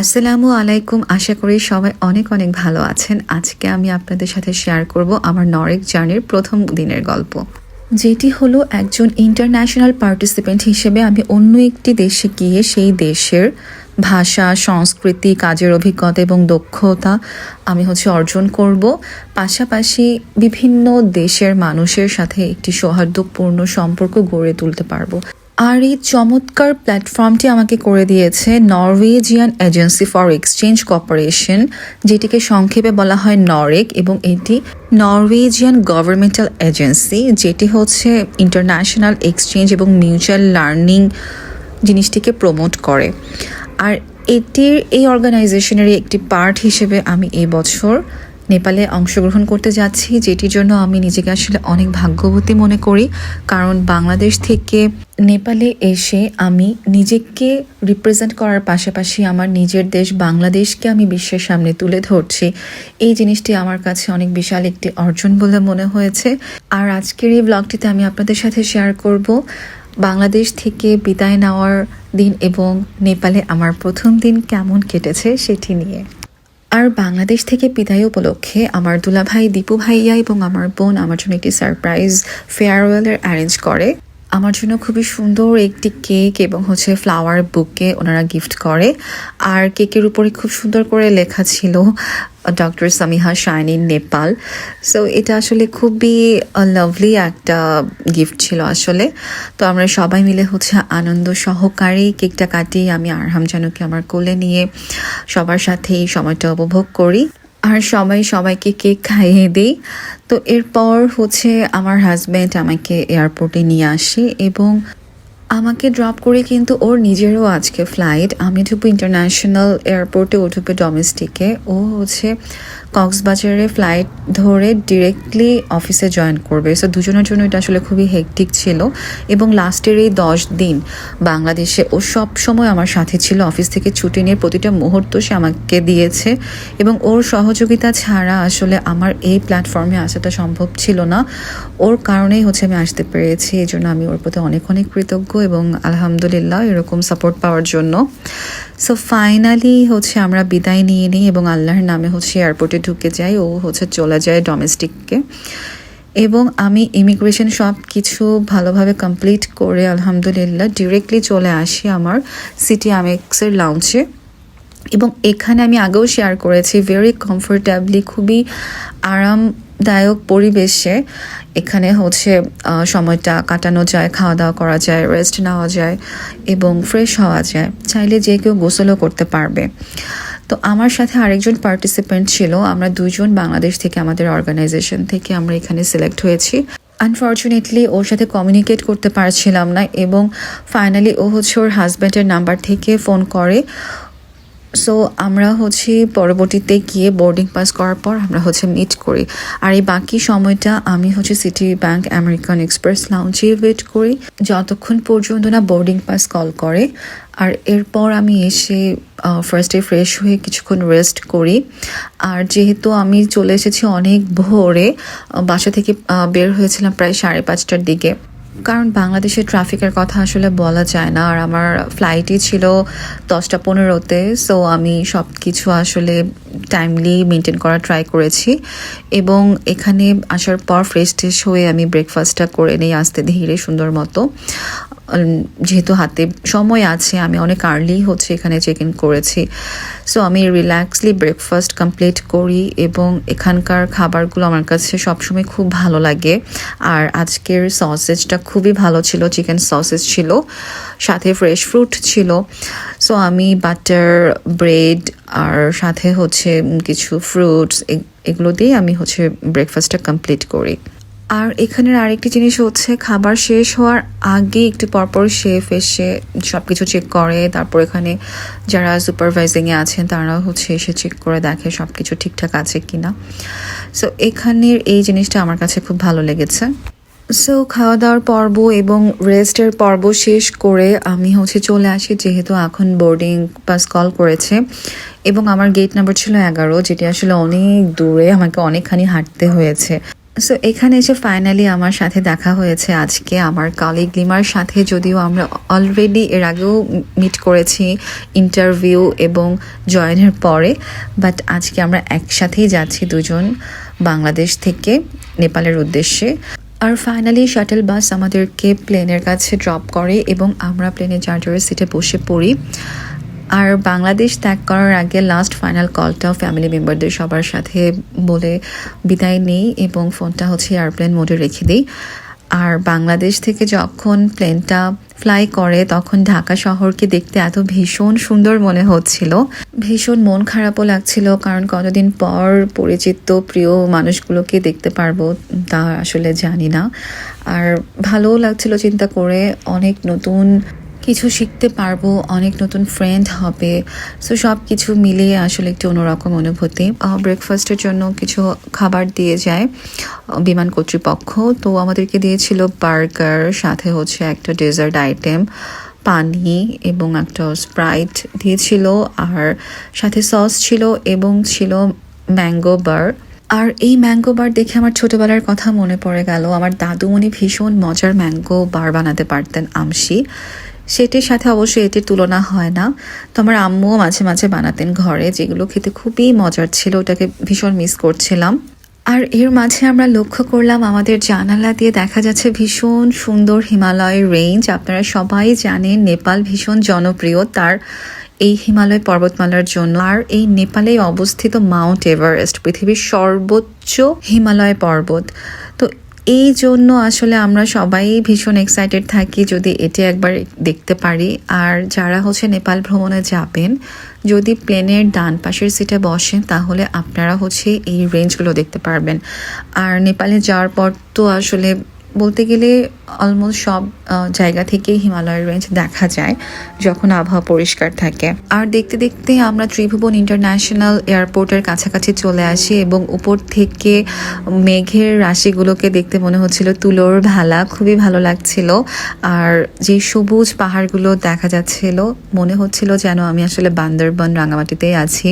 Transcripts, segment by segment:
আসসালামু আলাইকুম। আশা করি সবাই অনেক অনেক ভালো আছেন। আজকে আমি আপনাদের সাথে শেয়ার করব আমার নরেক জার্নির প্রথম দিনের গল্প। যেটি হলো একজন ইন্টারন্যাশনাল পার্টিসিপেন্ট হিসেবে আমি অন্য একটি দেশে গিয়ে সেই দেশের ভাষা, সংস্কৃতি, কাজের অভিজ্ঞতা এবং দক্ষতা আমি হচ্ছে অর্জন করব। পাশাপাশি বিভিন্ন দেশের মানুষের সাথে একটি সৌহার্দ্যপূর্ণ সম্পর্ক গড়ে তুলতে পারব। আর এই চমৎকার প্ল্যাটফর্মটি আমাকে করে দিয়েছে Norwegian agency for exchange corporation যেটিকে সংক্ষেপে বলা হয় নরেক এবং এটি নরওয়েজিয়ান গভর্নমেন্টাল এজেন্সি যেটি হচ্ছে ইন্টারন্যাশনাল এক্সচেঞ্জ এবং মিউচুয়াল লার্নিং জিনিসটিকে প্রমোট করে। আর এটির এই অর্গানাইজেশনের একটি পার্ট হিসেবে আমি এবছর বছর নেপালে অংশগ্রহণ করতে যাচ্ছি, যেটির জন্য আমি নিজেকে আসলে অনেক ভাগ্যবতী মনে করি। কারণ বাংলাদেশ থেকে নেপালে এসে আমি নিজেকে রিপ্রেজেন্ট করার পাশাপাশি আমার নিজের দেশ বাংলাদেশকে আমি বিশ্বের সামনে তুলে ধরছি। এই জিনিসটি আমার কাছে অনেক বিশাল একটি অর্জন বলে মনে হয়েছে। আর আজকের এই ব্লগটিতে আমি আপনাদের সাথে শেয়ার করব বাংলাদেশ থেকে বিদায় নেওয়ার দিন এবং নেপালে আমার প্রথম দিন কেমন কেটেছে সেটি নিয়ে। আর বাংলাদেশ থেকে বিদায় উপলক্ষে আমার দুলাভাই, দীপু ভাইয়া এবং আমার বোন আমার জন্য একটি সারপ্রাইজ ফেয়ারওয়েলের অ্যারেঞ্জ করে। আমার জন্য খুবই সুন্দর একটি কেক এবং হচ্ছে ফ্লাওয়ার বুকে ওনারা গিফট করে। আর কেকের উপরে খুব সুন্দর করে লেখা ছিল doctor Samiha Shain in Nepal so এটা আসলে খুবই লাভলি একটা গিফট ছিল আসলে। তো আমরা সবাই মিলে হচ্ছে আনন্দ সহকারে কেকটা কাটিয়ে আমি আরহাম জানুকে আমার কোলে নিয়ে সবার সাথে এই সময়টা উপভোগ করি। আর সবাই সবাইকে কেক খাইয়ে দিই। তো এরপর হচ্ছে আমার হাজব্যান্ড আমাকে এয়ারপোর্টে নিয়ে আসে এবং আমাকে ড্রপ করে কিন্তু ওর নিজেরও আজকে ফ্লাইট আমি ঢুকবো ইন্টারন্যাশনাল এয়ারপোর্টে ও ঢুকবে ডোমেস্টিকে ও হচ্ছে কক্সবাজারে ফ্লাইট ধরে ডিরেক্টলি অফিসে জয়েন করবে। সো দুজনের জন্য এটা আসলে খুবই হেকটিক ছিল। এবং লাস্টের এই দশ দিন বাংলাদেশে ও সব সময় আমার সাথে ছিল। অফিস থেকে ছুটি নিয়ে প্রতিটা মুহূর্ত সে আমাকে দিয়েছে। এবং ওর সহযোগিতা ছাড়া আসলে আমার এই প্ল্যাটফর্মে আসাটা সম্ভব ছিল না। ওর কারণেই হচ্ছে আমি আসতে পেরেছি। এই জন্য আমি ওর প্রতি অনেক অনেক কৃতজ্ঞ। এবং আলহামদুলিল্লাহ এরকম সাপোর্ট পাওয়ার জন্য। সো ফাইনালি হচ্ছে আমরা বিদায় নিয়ে নিই এবং আল্লাহর নামে হচ্ছে এয়ারপোর্টে ঢুকে যাই। ও হচ্ছে চলে যায় ডোমেস্টিককে এবং আমি ইমিগ্রেশন সব কিছু ভালোভাবে কমপ্লিট করে আলহামদুলিল্লাহ ডিরেক্টলি চলে আসি আমার সিটি আমেক্সের লাউঞ্চে এবং এখানে আমি আগেও শেয়ার করেছি ভেরি কমফোর্টেবলি খুবই আরামদায়ক পরিবেশে এখানে হচ্ছে সময়টা কাটানো যায় খাওয়া দাওয়া করা যায় রেস্ট নেওয়া যায় এবং ফ্রেশ হওয়া যায়। চাইলে যে কেউ গোসলও করতে পারবে। তো আমার সাথে আরেকজন পার্টিসিপেন্ট ছিল। আমরা দুজন বাংলাদেশ থেকে, আমাদের অর্গানাইজেশন থেকে আমরা এখানে সিলেক্ট হয়েছি। আনফর্চুনেটলি ওর সাথে কমিউনিকেট করতে পারছিলাম না এবং ফাইনালি ও হচ্ছে ওর হাজব্যান্ডের নাম্বার থেকে ফোন করে। সো আমরা হচ্ছে পরবর্তীতে গিয়ে বোর্ডিং পাস করার পর আমরা হচ্ছে মিট করি। আর এই বাকি সময়টা আমি হচ্ছে সিটি ব্যাংক আমেরিকান এক্সপ্রেস লাউঞ্জে ওয়েট করি। যতক্ষণ পর্যন্ত না বোর্ডিং পাস কল করে, আর এরপর আমি এসে ফার্স্টে ফ্রেশ হয়ে কিছুক্ষণ রেস্ট করি। আর যেহেতু আমি চলে এসেছি অনেক ভোরে বাসা থেকে বের হয়েছিলাম প্রায় সাড়ে পাঁচটার দিকে। কারণ বাংলাদেশের ট্রাফিকের কথা আসলে বলা যায় না। আর আমার ফ্লাইটই ছিল দশটা পনেরোতে সো আমি সব কিছু আসলে টাইমলি মেনটেন করা ট্রাই করেছি। এবং এখানে আসার পর ফ্রেশ ট্রেশ হয়ে আমি ব্রেকফাস্টটা করে নিই আসতে ধীরে সুন্দর মতো। যেহেতু হাতে সময় আছে, আমি অনেক আর্লি হচ্ছে এখানে চেক ইন করেছি। সো আমি রিল্যাক্সলি ব্রেকফাস্ট কমপ্লিট করি এবং এখানকার খাবারগুলো আমার কাছে সবসময় খুব ভালো লাগে। আর আজকের সসেজটা খুবই ভালো ছিল চিকেন সসেজ ছিল, সাথে ফ্রেশ ফ্রুট ছিল। সো আমি বাটার ব্রেড আর সাথে হচ্ছে কিছু ফ্রুটস এগুলো দিয়ে আমি হচ্ছে ব্রেকফাস্টটা কমপ্লিট করি। আর এখানের আরেকটি জিনিস হচ্ছে, খাবার শেষ হওয়ার আগে একটু পরপর শেফ এসে সব কিছু চেক করে। তারপর এখানে যারা সুপারভাইজিংয়ে আছেন, তারা হচ্ছে এসে চেক করে দেখে সব কিছু ঠিকঠাক আছে কিনা। সো এখানের এই জিনিসটা আমার কাছে খুব ভালো লেগেছে। সো খাওয়া দাওয়ার পর্ব এবং রেস্টের পর্ব শেষ করে আমি হচ্ছে চলে আসি, যেহেতু এখন বোর্ডিং পাস কল করেছে। এবং আমার গেট নাম্বার ছিল এগারো, যেটি আসলে অনেক দূরে, আমাকে অনেকখানি হাঁটতে হয়েছে। সো এখানে এসে ফাইনালি আমার সাথে দেখা হয়েছে আজকে। আমার কলিগ লিমার সাথে যদিও আমরা অলরেডি এর আগেও মিট করেছি ইন্টারভিউ এবং জয়েনের পরে বাট আজকে আমরা একসাথেই যাচ্ছি দুজন বাংলাদেশ থেকে নেপালের উদ্দেশ্যে। আর ফাইনালি শাটেল বাস আমাদেরকে প্লেনের কাছে ড্রপ করে এবং আমরা প্লেনে চার্জারের সিটে বসে পড়ি। আর বাংলাদেশ ত্যাগ করার আগে লাস্ট ফাইনাল কলটা ফ্যামিলি মেম্বারদের সবার সাথে বলে বিদায় নেই এবং ফোনটা হচ্ছে এয়ারপ্লেন মোডে রেখে দিই। আর বাংলাদেশ থেকে যখন প্লেনটা ফ্লাই করে, তখন ঢাকা শহরকে দেখতে এত ভীষণ সুন্দর মনে হচ্ছিল। ভীষণ মন খারাপও লাগছিল কারণ কতদিন পর পরিচিত প্রিয় মানুষগুলোকে দেখতে পারব তা আসলে জানি না। আর ভালোও লাগছিল চিন্তা করে, অনেক নতুন কিছু শিখতে পারব, অনেক নতুন ফ্রেন্ড হবে। সো সব কিছু মিলিয়ে আসলে একটু অন্যরকম অনুভূতি। ব্রেকফাস্টের জন্য কিছু খাবার দিয়ে যায় বিমান কর্তৃপক্ষ। তো, আমাদেরকে দিয়েছিল বার্গার সাথে হচ্ছে একটা ডেজার্ট আইটেম পানি এবং একটা স্প্রাইট দিয়েছিল। আর সাথে সস ছিল এবং ছিল ম্যাঙ্গো বার আর এই ম্যাঙ্গো বার দেখে আমার ছোটবেলার কথা মনে পড়ে গেল। আমার দাদুমণি ভীষণ মজার ম্যাঙ্গো বার বানাতে পারতেন, আমশি। সেটির সাথে অবশ্যই এটির তুলনা হয় না। তো আমার আম্মুও মাঝে মাঝে বানাতেন ঘরে, যেগুলো খেতে খুবই মজার ছিল, ওটাকে ভীষণ মিস করছিলাম। আর এর মাঝে আমরা লক্ষ্য করলাম, আমাদের জানালা দিয়ে দেখা যাচ্ছে ভীষণ সুন্দর হিমালয়ের রেঞ্জ আপনারা সবাই জানেন, নেপাল ভীষণ জনপ্রিয় তার এই হিমালয় পর্বতমালার জন্য। আর এই নেপালে অবস্থিত মাউন্ট এভারেস্ট, পৃথিবীর সর্বোচ্চ হিমালয় পর্বত। এই জন্য আসলে আমরা সবাই ভীষণ এক্সাইটেড থাকি যদি এটি একবার দেখতে পারি। আর যারা হচ্ছে নেপাল ভ্রমণে যাবেন, যদি প্লেনের ডান পাশের সিটে বসেন, তাহলে আপনারা হচ্ছে এই রেঞ্জগুলো দেখতে পারবেন। আর নেপালে যাওয়ার পর তো আসলে বলতে গেলে অলমোস্ট সব জায়গা থেকেই হিমালয়ের রেঞ্জ দেখা যায় যখন আবহাওয়া পরিষ্কার থাকে। আর দেখতে দেখতে আমরা ত্রিভুবন ইন্টারন্যাশনাল এয়ারপোর্টের কাছাকাছি চলে আসি এবং উপর থেকে মেঘের রাশিগুলোকে দেখতে মনে হচ্ছিল তুলোর ভালা খুবই ভালো লাগছিল। আর যে সবুজ পাহাড়গুলো দেখা যাচ্ছিল, মনে হচ্ছিল যেন আমি আসলে বান্দরবান রাঙামাটিতেই আছি।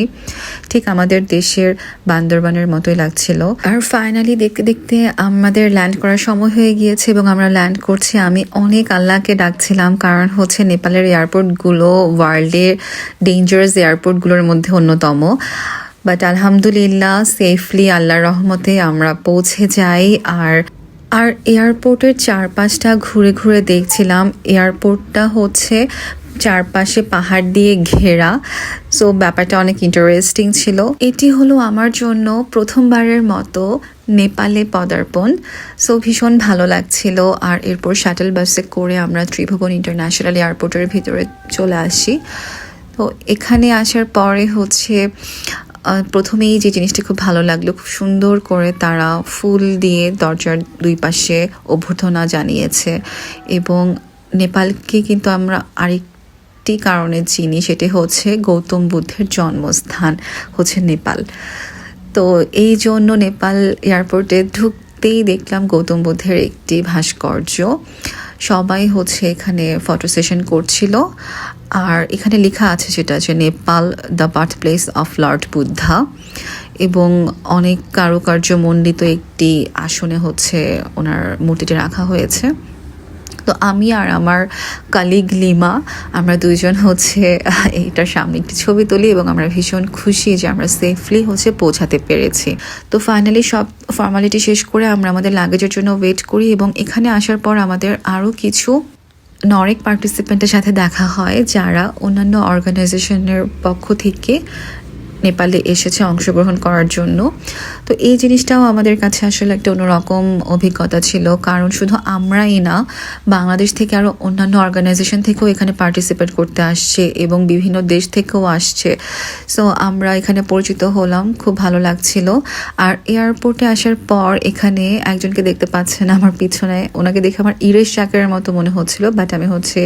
ঠিক আমাদের দেশের বান্দরবানের মতোই লাগছিল। আর ফাইনালি দেখতে দেখতে আমাদের ল্যান্ড করার সময় হয়ে গিয়েছে এবং আমরা ল্যান্ড করছি। আমি অনেক আল্লাহকে ডাকছিলাম, কারণ হচ্ছে নেপালের এয়ারপোর্টগুলো ওয়ার্ল্ডের ডেঞ্জারাস এয়ারপোর্টগুলোর মধ্যে অন্যতম। বাট আলহামদুলিল্লাহ সেফলি আল্লাহর রহমতে আমরা পৌঁছে যাই। আর আর এয়ারপোর্টের চারপাশটা ঘুরে ঘুরে দেখছিলাম। এয়ারপোর্টটা হচ্ছে চারপাশে পাহাড় দিয়ে ঘেরা। সো ব্যাপারটা অনেক ইন্টারেস্টিং ছিল। এটি হলো আমার জন্য প্রথমবারের মতো নেপালে পদার্পণ। সো ভীষণ ভালো লাগছিল। আর এরপর শাটল বাসে করে আমরা ত্রিভুবন ইন্টারন্যাশনাল এয়ারপোর্টের ভিতরে চলে আসি। তো, এখানে আসার পরে হচ্ছে প্রথমেই যে জিনিসটি খুব ভালো লাগল, খুব সুন্দর করে তারা ফুল দিয়ে দরজার দুই পাশে অভ্যর্থনা জানিয়েছে। এবং নেপালকে কিন্তু আমরা আরেকটি কারণে চিনি, সেটি হচ্ছে গৌতম বুদ্ধের জন্মস্থান, হচ্ছে নেপাল। তো এই জন্য নেপাল এয়ারপোর্টে ঢুকতেই দেখলাম গৌতম বুদ্ধের একটি ভাস্কর্য। সবাই হচ্ছে এখানে ফটো সেশন করছিল। আর এখানে লেখা আছে সেটা যে, Nepal the birth place of Lord Buddha এবং অনেক কারুকার্য মণ্ডিত একটি আসনে হচ্ছে ওনার মূর্তিটি রাখা হয়েছে। তো আমি আর আমার কালিগ লিমা, আমরা দুইজন হচ্ছে এইটার সামনে একটি ছবি তুলি এবং আমরা ভীষণ খুশি যে আমরা সেফলি হচ্ছে পৌঁছাতে পেরেছি। তো ফাইনালি সব ফর্মালিটি শেষ করে আমরা আমাদের লাগেজের জন্য ওয়েট করি এবং এখানে আসার পর আমাদের আরও কিছু নরেক পার্টিসিপেন্টের সাথে দেখা হয় যারা অন্যান্য অর্গানাইজেশনের পক্ষ থেকে নেপালে এসেছে অংশগ্রহণ করার জন্য। তো এই জিনিসটাও আমাদের কাছে আসলে একটা অন্যরকম অভিজ্ঞতা ছিল। কারণ শুধু আমরাই না, বাংলাদেশ থেকে আরও অন্যান্য অর্গানাইজেশন থেকেও এখানে পার্টিসিপেট করতে আসছে এবং বিভিন্ন দেশ থেকেও আসছে। সো আমরা এখানে পরিচিত হলাম, খুব ভালো লাগছিল। আর এয়ারপোর্টে আসার পর এখানে একজনকে দেখতে পাচ্ছেন আমার পিছনে। ওনাকে দেখে আমার ইরেশ চাকের মতো মনে হচ্ছিল বাট আমি হচ্ছে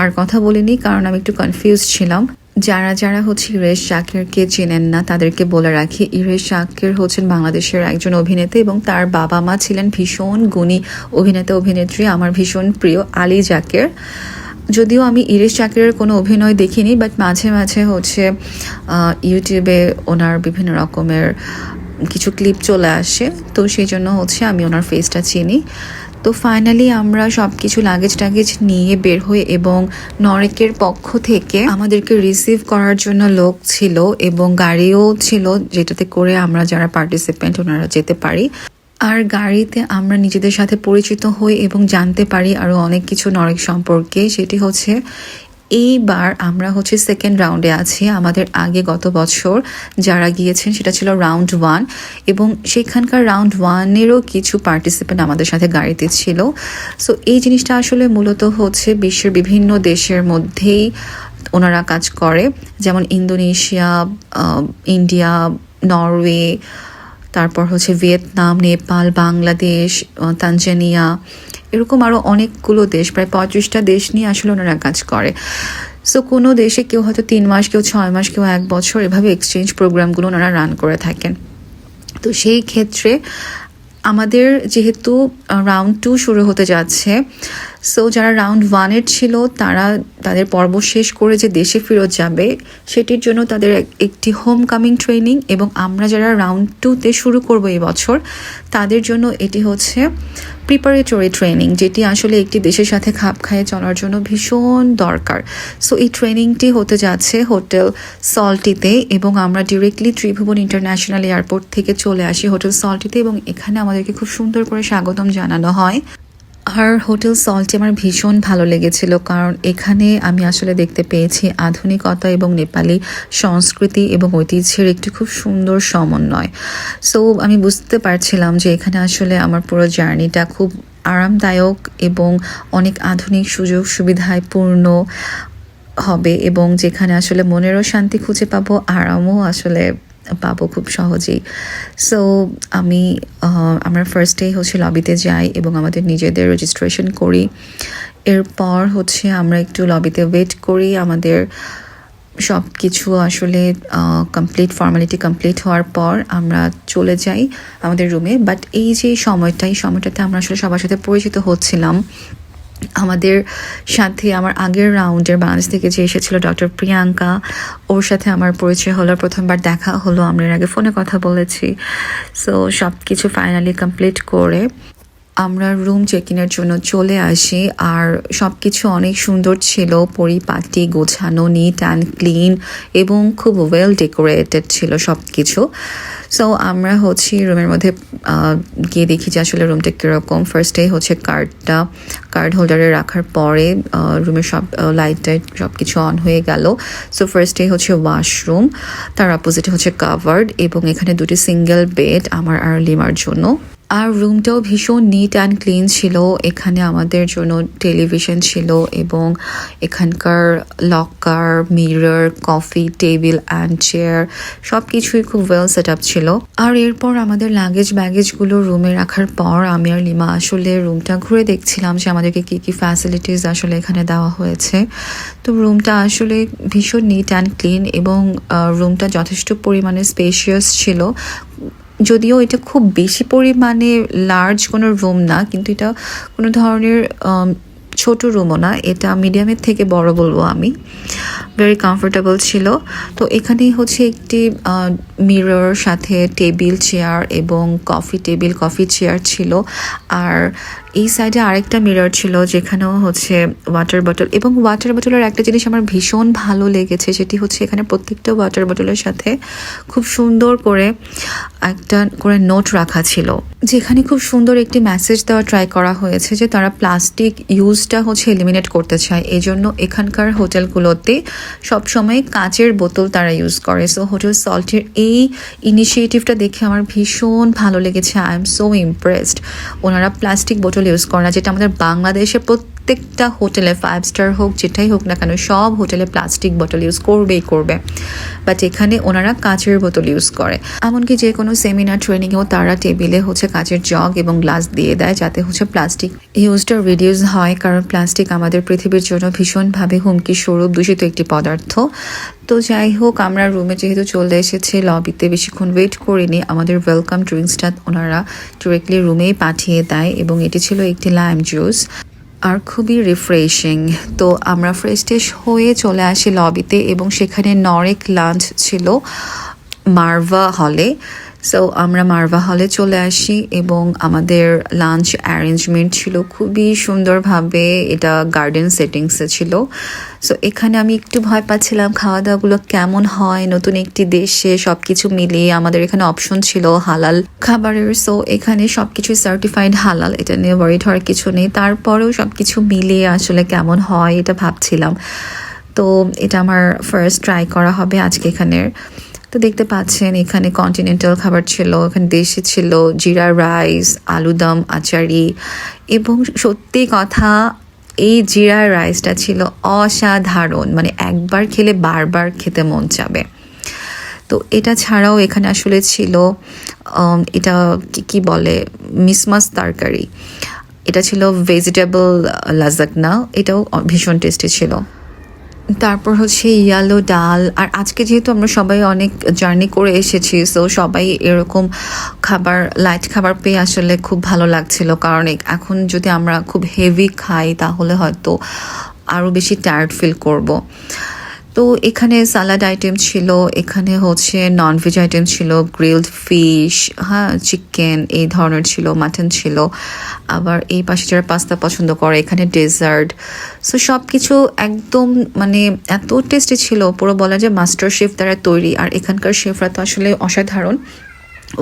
আর কথা বলিনি, কারণ আমি একটু কনফিউজ ছিলাম। যারা যারা হচ্ছে ইরেশ শাকেরকে চেনেন না, তাদেরকে বলে রাখি, ইরেশ শাকের হচ্ছেন বাংলাদেশের একজন অভিনেতা এবং তার বাবা মা ছিলেন ভীষণ গুণী অভিনেতা, অভিনেত্রী, আমার ভীষণ প্রিয় আলী জাকের। যদিও আমি ইরেশ চাকরের কোনো অভিনয় দেখিনি বাট মাঝে মাঝে হচ্ছে ইউটিউবে ওনার বিভিন্ন রকমের কিছু ক্লিপ চলে আসে, তো সেই জন্য হচ্ছে আমি ওনার ফেসটা চিনি। তো ফাইনালি আমরা সব কিছু লাগেজ টাগেজ নিয়ে বের হই এবং নরেকের পক্ষ থেকে আমাদেরকে রিসিভ করার জন্য লোক ছিল এবং গাড়িও ছিল যেটাতে করে আমরা যারা পার্টিসিপেন্ট ওনারা যেতে পারি। আর গাড়িতে আমরা নিজেদের সাথে পরিচিত হই এবং জানতে পারি আরও অনেক কিছু নরেক সম্পর্কে, সেটি হচ্ছে এইবার আমরা হচ্ছে সেকেন্ড রাউন্ডে আছি। আমাদের আগে গত বছর যারা গিয়েছেন, সেটা ছিল রাউন্ড ওয়ান এবং সেখানকার রাউন্ড ওয়ানেরও কিছু পার্টিসিপেন্ট আমাদের সাথে গাড়িতে ছিল। সো এই জিনিসটা আসলে মূলত হচ্ছে বিশ্বের বিভিন্ন দেশের মধ্যেই ওনারা কাজ করে। যেমন ইন্দোনেশিয়া ইন্ডিয়া, নরওয়ে, তারপর হচ্ছে ভিয়েতনাম, নেপাল, বাংলাদেশ তানজানিয়া এরকম আরও অনেকগুলো দেশ, প্রায় পঁয়ত্রিশটা দেশ নিয়ে আসলে ওনারা কাজ করে। সো কোনো দেশে কেউ হয়তো তিন মাস, কেউ ছয় মাস, কেউ এক বছর এভাবে এক্সচেঞ্জ প্রোগ্রামগুলো ওনারা রান করে থাকেন। তো সেই ক্ষেত্রে আমাদের যেহেতু রাউন্ড টু শুরু হতে যাচ্ছে সো যারা রাউন্ড ওয়ানের ছিল, তারা তাদের পর্ব শেষ করে যে দেশে ফেরত যাবে, সেটির জন্য তাদের একটি হোম কামিং ট্রেনিং এবং আমরা যারা রাউন্ড টুতে শুরু করব এই বছর, তাদের জন্য এটি হচ্ছে প্রিপারেটরি ট্রেনিং যেটি আসলে একটি দেশের সাথে খাপ খাইয়ে চলার জন্য ভীষণ দরকার। সো এই ট্রেনিংটি হতে যাচ্ছে হোটেল সল্টিতে এবং আমরা ডিরেক্টলি ত্রিভুবন ইন্টারন্যাশনাল এয়ারপোর্ট থেকে চলে আসি হোটেল সল্টিতে এবং এখানে আমাদেরকে খুব সুন্দর করে স্বাগতম জানানো হয়। আর হোটেল সল্টে আমার ভীষণ ভালো লেগেছিল, কারণ এখানে আমি আসলে দেখতে পেয়েছি আধুনিকতা এবং নেপালি সংস্কৃতি এবং ঐতিহ্যের একটি খুব সুন্দর সমন্বয়। সো আমি বুঝতে পারছিলাম যে এখানে আসলে আমার পুরো জার্নিটা খুব আরামদায়ক এবং অনেক আধুনিক সুযোগ সুবিধায় পূর্ণ হবে এবং যেখানে আসলে মনেরও শান্তি খুঁজে পাবো, আরামও আসলে পাবো খুব সহজেই। সো আমি আমরা ফার্স্টেই হচ্ছে লবিতে যাই এবং আমাদের নিজেদের রেজিস্ট্রেশন করি। এরপর হচ্ছে আমরা একটু লবিতে ওয়েট করি। আমাদের সব কিছু আসলে কমপ্লিট ফর্মালিটি কমপ্লিট হওয়ার পর আমরা চলে যাই আমাদের রুমে বাট এই যে সময়টা এই সময়টাতে আমরা আসলে সবার সাথে পরিচিত হচ্ছিলাম। আমাদের সাথে আমার আগের রাউন্ডের বাংলাদেশ থেকে যে এসেছিল ডক্টর প্রিয়াঙ্কা, ওর সাথে আমার পরিচয় হলো। প্রথমবার দেখা হলো, আমরা এর আগে ফোনে কথা বলেছি। সো সব কিছু ফাইনালি কমপ্লিট করে আমরা রুম চেক ইনের জন্য চলে আসি। আর সব কিছু অনেক সুন্দর ছিল। পরিপাটি, গোছানো নিট অ্যান্ড ক্লিন এবং খুব ওয়েল ডেকোরেটেড ছিল সব কিছু সো আমরা হচ্ছে রুমের মধ্যে গিয়ে দেখি যে আসলে রুমটা কীরকম। ফার্স্টে হচ্ছে কার্ডটা কার্ড হোল্ডারে রাখার পরে রুমের সব লাইট টাইট সব কিছু অন হয়ে গেল। সো ফার্স্টে হচ্ছে ওয়াশরুম তার অপোজিটে হচ্ছে কাভার্ড এবং এখানে দুটি সিঙ্গেল বেড আমার আর লিমার জন্য। আর রুমটাও ভীষণ নিট অ্যান্ড ক্লিন ছিল। এখানে আমাদের জন্য টেলিভিশন ছিল এবং এখানকার locker mirror coffee table and chair সব কিছুই খুব ওয়েল সেট আপ ছিল। আর এরপর আমাদের লাগেজ ব্যাগেজগুলো রুমে রাখার পর আমি আর লিমা আসলে রুমটা ঘুরে দেখছিলাম যে আমাদেরকে কী কী ফ্যাসিলিটিস আসলে এখানে দেওয়া হয়েছে। তো রুমটা আসলে ভীষণ নিট অ্যান্ড ক্লিন এবং রুমটা যথেষ্ট পরিমাণে স্পেশিয়াস ছিল। যদিও এটা খুব বেশি পরিমাণে লার্জ কোনো রুম না, কিন্তু এটা কোনো ধরনের ছোট রুমও না। এটা মিডিয়ামের থেকে বড় বলব আমি। ভেরি কমফোর্টেবল ছিল। তো এখানেই হচ্ছে একটি মিরর সাথে টেবিল চেয়ার এবং কফি টেবিল কফি চেয়ার ছিল। আর এই সাইডে আরেকটা মিরর ছিল যেখানেও হচ্ছে ওয়াটার বটল এবং ওয়াটার বটলের একটা জিনিস আমার ভীষণ ভালো লেগেছে, সেটি হচ্ছে এখানে প্রত্যেকটা ওয়াটার বটলের সাথে খুব সুন্দর করে একটা করে নোট রাখা ছিল। যেখানে খুব সুন্দর একটি মেসেজ দেওয়া ট্রাই করা হয়েছে যে তারা প্লাস্টিক ইউজটা হচ্ছে এলিমিনেট করতে চায়। এই জন্য এখানকার হোটেলগুলোতে সবসময় কাঁচের বোতল তারা ইউজ করে। সো হোটেল সল্টের এই ইনিশিয়েটিভটা দেখে আমার ভীষণ ভালো লেগেছে। আই এম সো ইমপ্রেসড ওনারা প্লাস্টিক বোতল ইউজ করে না, যেটা আমাদের বাংলাদেশে প্রত্যেকটা হোটেলে ফাইভ স্টার হোক, যেটাই হোক না কেন, সব হোটেলে প্লাস্টিক বোতল ইউজ করবেই করবে। বাট এখানে ওনারা কাঁচের বোতল ইউজ করে। এমনকি যে কোনো সেমিনার ট্রেনিংয়েও তারা টেবিলে হচ্ছে কাঁচের জগ এবং গ্লাস দিয়ে দেয়, যাতে হচ্ছে প্লাস্টিক ইউজটা রিডিউস হয়। কারণ প্লাস্টিক আমাদের পৃথিবীর জন্য ভীষণভাবে হুমকি স্বরূপ দূষিত একটি পদার্থ। তো যাই হোক, আমরা রুমে যেহেতু চলে এসেছি লবিতে বেশিক্ষণ ওয়েট করিনি। আমাদের ওয়েলকাম ড্রিঙ্কসটা ওনারা ডিরেক্টলি রুমেই পাঠিয়ে দেয় এবং এটি ছিল একটি লাইম জুস আর খুবই রিফ্রেশিং তো আমরা ফ্রেশ টেশ হয়ে চলে আসি লবিতে এবং সেখানে নরেক লাঞ্চ ছিল মার্ভা হলে। সো আমরা মারভা হলে চলে আসি এবং আমাদের লাঞ্চ অ্যারেঞ্জমেন্ট ছিল খুবই সুন্দরভাবে। এটা গার্ডেন সেটিংসে ছিল। সো এখানে আমি একটু ভয় পাচ্ছিলাম খাওয়া দাওয়াগুলো কেমন হয়, নতুন একটি দেশে সব কিছু মিলিয়ে আমাদের এখানে অপশন ছিল হালাল খাবারের। সো এখানে সব কিছু সার্টিফাইড হালাল, এটা নিয়ে ওয়ারিড হওয়ার কিছু নেই। তারপরেও সব কিছু মিলিয়ে আসলে কেমন হয়, এটা ভাবছিলাম। তো, এটা আমার ফার্স্ট ট্রাই করা হবে আজকে এখানের। তো দেখতে পাচ্ছেন, এখানে কন্টিনেন্টাল খাবার ছিল, এখানে দেশি ছিল, জিরা রাইস আলুদম, আচারি এবং সত্যি কথা, এই জিরা রাইসটা ছিল অসাধারণ মানে একবার খেলে বারবার খেতে মন চাবে। তো এটা ছাড়াও এখানে আসলে ছিল এটা কি বলে, মিসমাস তরকারি। এটা ছিল ভেজিটেবল লাজাকনা, এটাও ভীষণ টেস্টি ছিল। তারপর হচ্ছে ইয়ালো ডাল। আর আজকে যেহেতু আমরা সবাই অনেক জার্নি করে এসেছি সো সবাই এরকম খাবার লাইট খাবার পেয়ে আসলে খুব ভালো লাগছিল। কারণ এখন যদি আমরা খুব হেভি খাই, তাহলে হয়তো আরও বেশি টায়ার্ড ফিল করব। তো এখানে সালাড আইটেম ছিল, এখানে হচ্ছে ননভেজ আইটেম ছিল গ্রিলড ফিশ হ্যাঁ চিকেন এই ধরনের ছিল মাটন ছিল। আবার এই পাশে যারা পাস্তা পছন্দ করে, এখানে ডেজার্ট সো সব কিছু একদম মানে এত টেস্টি ছিল, পুরো বলা যায় মাস্টার শেফ দ্বারা তৈরি। আর এখানকার শেফরা তো আসলে অসাধারণ।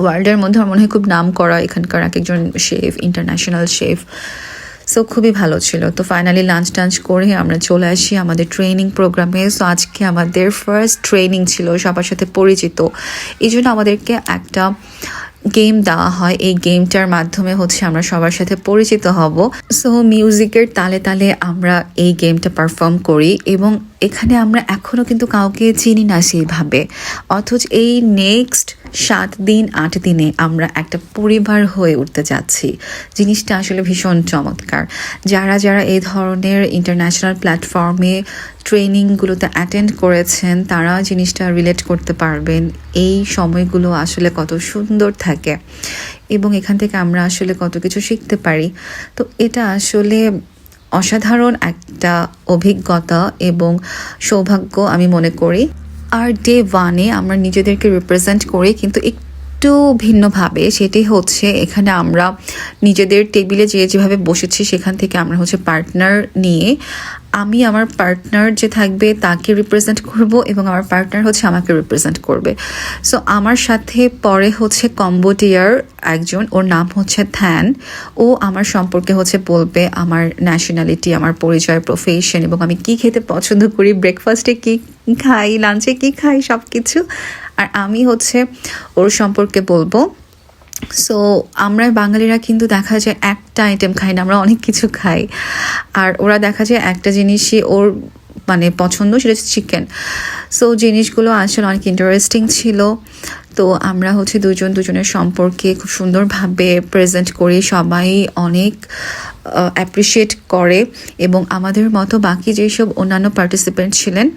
ওয়ার্ল্ডের মধ্যে আমার মনে হয় খুব নাম করা এখানকার এক একজন শেফ ইন্টারন্যাশনাল শেফ সো খুবই ভালো ছিল। তো ফাইনালি লাঞ্চ টাঞ্চ করে আমরা চলে আসি আমাদের ট্রেনিং প্রোগ্রামে সো আজকে আমাদের ফার্স্ট ট্রেনিং ছিল সবার সাথে পরিচিত। এই জন্য আমাদেরকে একটা গেম দেওয়া হয়। এই গেমটার মাধ্যমে হচ্ছে আমরা সবার সাথে পরিচিত হব। সো মিউজিকের তালে তালে আমরা এই গেমটা পারফর্ম করি এবং এখানে আমরা এখনও কিন্তু কাউকে চিনি না সেইভাবে। অথচ এই নেক্সট সাত দিন, আট দিনে আমরা একটা পরিবার হয়ে উঠতে যাচ্ছি। জিনিসটা আসলে ভীষণ চমৎকার। যারা যারা এই ধরনের ইন্টারন্যাশনাল প্ল্যাটফর্মে ট্রেনিংগুলোতে অ্যাটেন্ড করেছেন, তারা জিনিসটা রিলেট করতে পারবেন। এই সময়গুলো আসলে কত সুন্দর থাকে এবং এখান থেকে আমরা আসলে কত কিছু শিখতে পারি। তো এটা আসলে অসাধারণ একটা অভিজ্ঞতা এবং সৌভাগ্য আমি মনে করি। আর ডে ওয়ানে আমরা নিজেদেরকে রিপ্রেজেন্ট করে, কিন্তু একটু ভিন্নভাবে সেটি হচ্ছে এখানে আমরা নিজেদের টেবিলে যে যেভাবে বসেছি সেখান থেকে আমরা হচ্ছে পার্টনার নিয়ে আমি আমার পার্টনার যে থাকবে তাকে রিপ্রেজেন্ট করব এবং আমার পার্টনার হচ্ছে আমাকে রিপ্রেজেন্ট করবে। সো আমার সাথে পরে হচ্ছে কম্বোডিয়ার একজন, ওর নাম হচ্ছে থ্যান ও আমার সম্পর্কে হচ্ছে বলবে আমার ন্যাশনালিটি আমার পরিচয় প্রফেশন এবং আমি কি খেতে পছন্দ করি ব্রেকফাস্টে কি খাই লাঞ্চে কি খাই সব কিছু আর আমি হচ্ছে ওর সম্পর্কে বলব সো আমরা বাঙালিরা কিন্তু দেখা যায় একটা আইটেম খাই না, আমরা অনেক কিছু খাই। আর ওরা দেখা যায় একটা জিনিসই ওর মানে পছন্দ, সেটা হচ্ছে চিকেন সো জিনিসগুলো আসলে অনেক ইন্টারেস্টিং ছিল। তো আমরা হচ্ছে দুজন দুজনের সম্পর্কে খুব সুন্দরভাবে প্রেজেন্ট করি, সবাই অনেক অ্যাপ্রিসিয়েট করে। এবং আমাদের মতো বাকি যেসব অন্যান্য পার্টিসিপেন্ট ছিলেন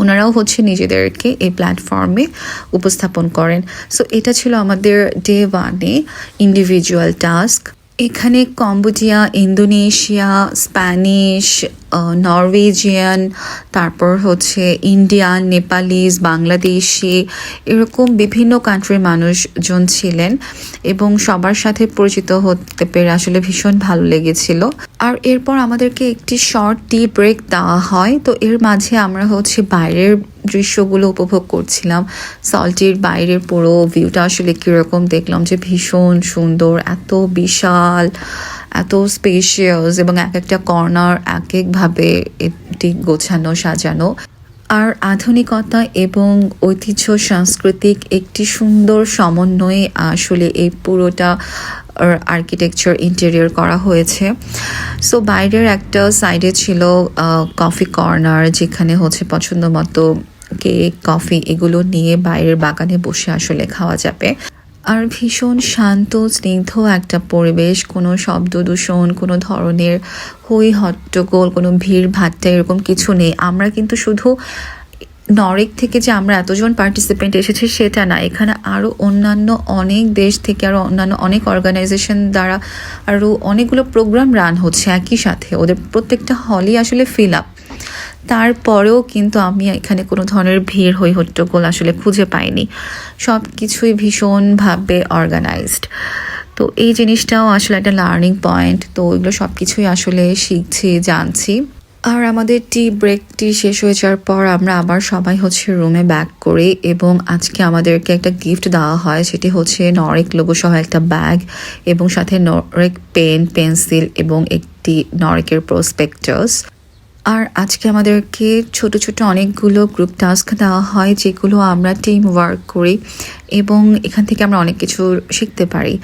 ওনারাও হচ্ছে নিজেদেরকে এই প্ল্যাটফর্মে উপস্থাপন করেন। সো এটা ছিল আমাদের ডে ওয়ানে ইন্ডিভিজুয়াল টাস্ক এখানে কম্বোডিয়া, ইন্দোনেশিয়া, স্প্যানিশ নরওয়েজিয়ান, তারপর হচ্ছে ইন্ডিয়ান নেপালিজ, বাংলাদেশি এরকম বিভিন্ন কান্ট্রির মানুষজন ছিলেন এবং সবার সাথে পরিচিত হতে পেরে আসলে ভীষণ ভালো লেগেছিল। আর এরপর আমাদেরকে একটি শর্ট টি ব্রেক দেওয়া হয়। তো এর মাঝে আমরা হচ্ছে বাইরের দৃশ্যগুলো উপভোগ করছিলাম। সল্টির বাইরের পুরো ভিউটা আসলে কীরকম দেখলাম যে ভীষণ সুন্দর, এত বিশাল, এত স্পেশিয়াস এবং এক একটা কর্নার এক একভাবে এটি গোছানো, সাজানো। আর আধুনিকতা এবং ঐতিহ্য সাংস্কৃতিক একটি সুন্দর সমন্বয়ে আসলে এই পুরোটা আর্কিটেকচার ইন্টেরিয়র করা হয়েছে। সো বাইরের একটা সাইডে ছিল কফি কর্নার যেখানে হচ্ছে পছন্দ মতো কেক, কফি এগুলো নিয়ে বাইরের বাগানে বসে আসলে খাওয়া যাবে। আর ভীষণ শান্ত, স্নিগ্ধ একটা পরিবেশ, কোনো শব্দ দূষণ, কোনো ধরনের হই হট্টগোল, কোনো ভিড় ভাট্টা এরকম কিছু নেই। আমরা কিন্তু শুধু নরেক থেকে যে আমরা এতজন পার্টিসিপেন্ট এসেছি সেটা না, এখানে আরও অন্যান্য অনেক দেশ থেকে আরও অন্যান্য অনেক অর্গানাইজেশন দ্বারা আরও অনেকগুলো প্রোগ্রাম রান হচ্ছে একই সাথে। ওদের প্রত্যেকটা হলই আসলে ফিল আপ তারপরেও কিন্তু আমি এখানে কোনো ধরনের ভিড় হই হট্টগোল আসলে খুঁজে পাইনি। সব কিছুই ভীষণভাবে অর্গানাইজড তো এই জিনিসটাও আসলে একটা লার্নিং পয়েন্ট তো এগুলো সব কিছুই আসলে শিখছি, জানছি। আর আমাদের টি ব্রেকটি শেষ হয়ে যাওয়ার পর আমরা আবার সবাই হচ্ছে রুমে ব্যাক করি এবং আজকে আমাদেরকে একটা গিফট দেওয়া হয়। সেটি হচ্ছে নরেক সহ একটা ব্যাগ এবং সাথে নরেক পেন পেন্সিল এবং একটি নরেকের প্রসপেক্টাস আর আজকে আমাদেরকে ছোট ছোট অনেকগুলো গ্রুপ টাস্ক দেওয়া হয়, যেগুলো আমরা টিম ওয়ার্ক করি এবং এখান থেকে আমরা অনেক কিছু শিখতে পারি।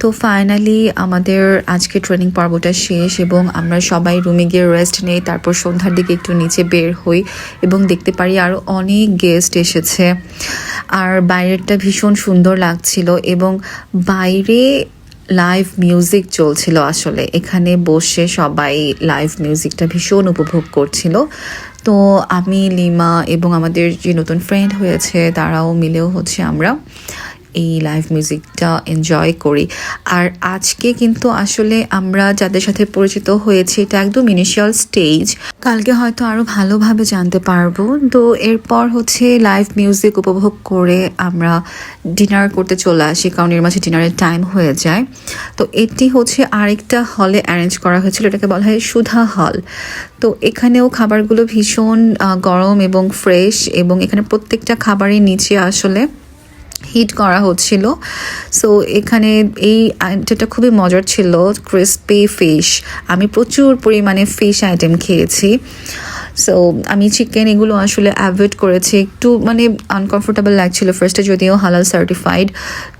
তো ফাইনালি আমাদের আজকে ট্রেনিং পর্বটা শেষ এবং আমরা সবাই রুমে গিয়ে রেস্ট নেই, তারপর সন্ধ্যার দিকে একটু নিচে বের হই এবং দেখতে পারি আরও অনেক গেস্ট এসেছে। আর বাইরেরটা ভীষণ সুন্দর লাগছিল এবং বাইরে লাইভ মিউজিক চলছিল আসলে। এখানে বসে সবাই লাইভ মিউজিকটা ভীষণ উপভোগ করছিল। তো আমি, লিমা এবং আমাদের যে নতুন ফ্রেন্ড হয়েছে, তারাও মিলেও হচ্ছে আমরা। এই লাইভ মিউজিকটা এনজয় করি। আর আজকে কিন্তু আসলে আমরা যাদের সাথে পরিচিত হয়েছি, এটা একদম ইনিশিয়াল স্টেজ কালকে হয়তো আরও ভালোভাবে জানতে পারব। তো এরপর হচ্ছে লাইভ মিউজিক উপভোগ করে আমরা ডিনার করতে চলে আসি, কারণ এর মাঝে ডিনারের টাইম হয়ে যায়। তো এটি হচ্ছে আরেকটা হলে অ্যারেঞ্জ করা হয়েছিল, এটাকে বলা হয় সুধা হল তো এখানেও খাবারগুলো ভীষণ গরম এবং ফ্রেশ এবং এখানে প্রত্যেকটা খাবারের নিচে আসলে হিট করা হচ্ছিল। সো এখানে এই আইটেমটা খুবই মজার ছিল ক্রিসপি ফিশ আমি প্রচুর পরিমাণে ফিশ আইটেম খেয়েছি। সো আমি চিকেন এগুলো আসলে অ্যাভয়েড করেছি। একটু মানে আনকমফোর্টেবল লাগছিল ফার্স্টে যদিও হালাল সার্টিফাইড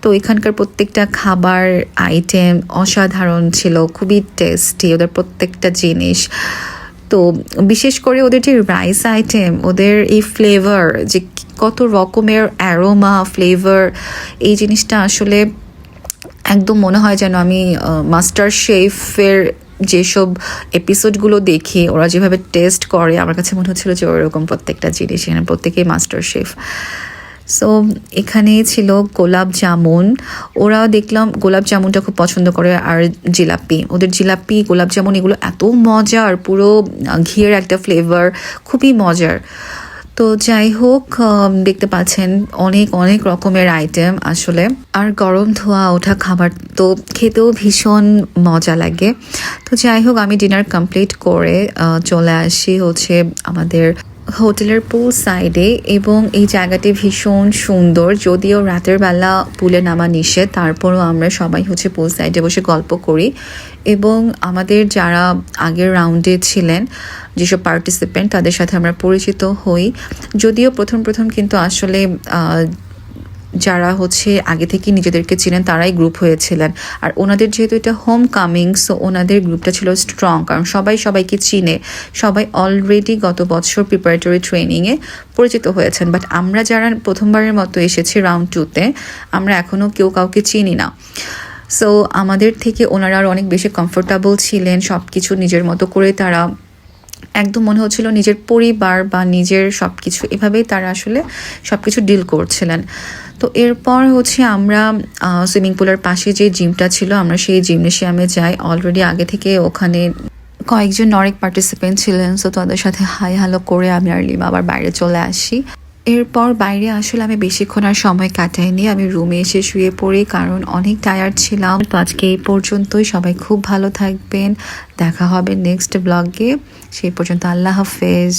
তো এখানকার প্রত্যেকটা খাবার আইটেম অসাধারণ ছিল, খুবই টেস্টি ওদের প্রত্যেকটা জিনিস। তো বিশেষ করে ওদের যে রাইস আইটেম ওদের এই ফ্লেভার যে কত রকমের অ্যারোমা ফ্লেভার এই জিনিসটা আসলে একদম মনে হয় যেন আমি মাস্টার শেফের যেসব এপিসোডগুলো দেখি, ওরা যেভাবে টেস্ট করে, আমার কাছে মনে হচ্ছিল যে ওরকম প্রত্যেকটা জিনিস, এখানে প্রত্যেকেই মাস্টার শেফ সো এখানে ছিল গোলাপ জামুন। ওরা দেখলাম গোলাপ জামুনটা খুব পছন্দ করে আর জিলাপি। ওদের জিলাপি, গোলাপ জামুন এগুলো এত মজার, পুরো ঘিয়ের একটা ফ্লেভার খুবই মজার। তো যাই হোক দেখতে পাচ্ছেন অনেক অনেক রকমের আইটেম আসলে। আর গরম ধোয়া, ওঠা খাবার তো খেতেও ভীষণ মজা লাগে। তো যাই হোক, আমি ডিনার কমপ্লিট করে চলে আসি হচ্ছে আমাদের হোটেলের পুল সাইডে এবং এই জায়গাটি ভীষণ সুন্দর। যদিও রাতের বেলা পুলে নামা নিষেধ, তারপরও আমরা সবাই হচ্ছে পুল সাইডে বসে গল্প করি। এবং আমাদের যারা আগের রাউন্ডে ছিলেন, যেসব পার্টিসিপেন্ট তাদের সাথে আমরা পরিচিত হই। যদিও প্রথম প্রথম কিন্তু আসলে যারা হচ্ছে আগে থেকে নিজেদেরকে চিনেন, তারাই গ্রুপ হয়েছিলেন। আর ওনাদের যেহেতু এটা হোম কামিং সো ওনাদের গ্রুপটা ছিল স্ট্রং কারণ সবাই সবাইকে চিনে। সবাই অলরেডি গত বছর প্রিপারেটরি ট্রেনিংয়ে পরিচিত হয়েছেন। বাট আমরা যারা প্রথমবারের মতো এসেছি রাউন্ড টুতে আমরা এখনও কেউ কাউকে চিনি না। সো আমাদের থেকে ওনারা আরও অনেক বেশি কমফোর্টেবল ছিলেন সব কিছু নিজের মতো করে তারা একদম মনে হচ্ছিল নিজের পরিবার বা নিজের সব কিছু এভাবেই তারা আসলে সব কিছু ডিল করছিলেন। তো এরপর হচ্ছে আমরা সুইমিং পুলের পাশে যে জিমটা ছিল, আমরা সেই জিমনেশিয়ামে যাই। অলরেডি আগে থেকে ওখানে কয়েকজন নরেক পার্টিসিপেন্ট ছিলেন সো তাদের সাথে হাই হ্যালো করে আমি আর লিমা আবার বাইরে চলে আসি। এরপর বাইরে আসলে আমি বেশিক্ষণ আর সময় কাটাইনি। আমি রুমে এসে শুয়ে পড়ি, কারণ অনেক টায়ার্ড ছিলাম। তো আজকে এই পর্যন্তই। সবাই খুব ভালো থাকবেন। দেখা হবে নেক্সট ব্লগে সেই পর্যন্ত আল্লাহ হাফেজ।